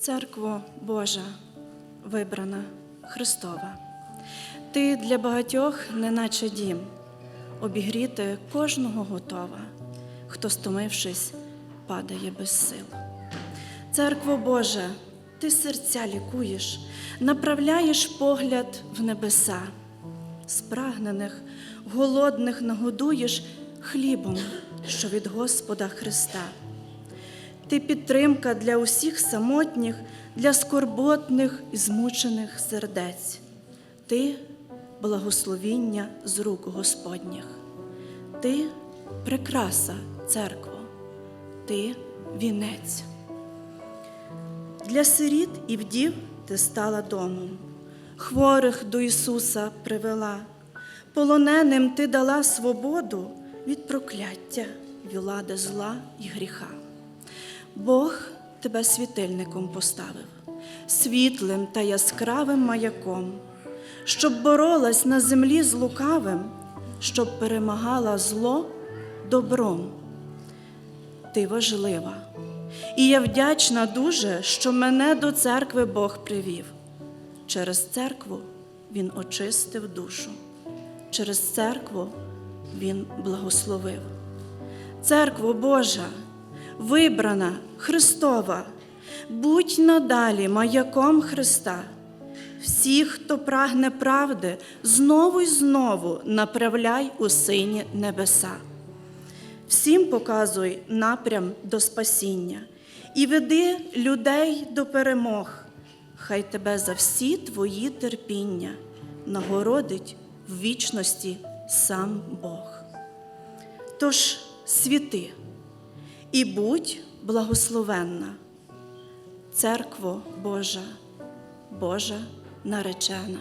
Церкво Божа, вибрана Христова, ти для багатьох, неначе дім, обігріти кожного готова, хто, стомившись, падає без сил. Церкво Божа, ти серця лікуєш, направляєш погляд в небеса, спрагнених, голодних нагодуєш хлібом, що від Господа Христа. Ти підтримка для усіх самотніх, для скорботних і змучених сердець. Ти благословіння з рук Господніх. Ти прикраса, церкво, ти вінець. Для сиріт і вдів ти стала домом, хворих до Ісуса привела, полоненим ти дала свободу від прокляття, влади зла і гріха. Бог тебе світильником поставив, світлим та яскравим маяком, щоб боролась на землі з лукавим, щоб перемагала зло добром. Ти важлива, і я вдячна дуже, що мене до церкви Бог привів. Через церкву Він очистив душу, через церкву Він благословив. Церкво Божа, вибрана Христова, будь надалі маяком Христа. Всіх, хто прагне правди, знову й знову направляй у сині небеса. Всім показуй напрям до спасіння і веди людей до перемог. Хай тебе за всі твої терпіння нагородить в вічності сам Бог. Тож світи і будь благословенна, церкво Божа, Божа наречена.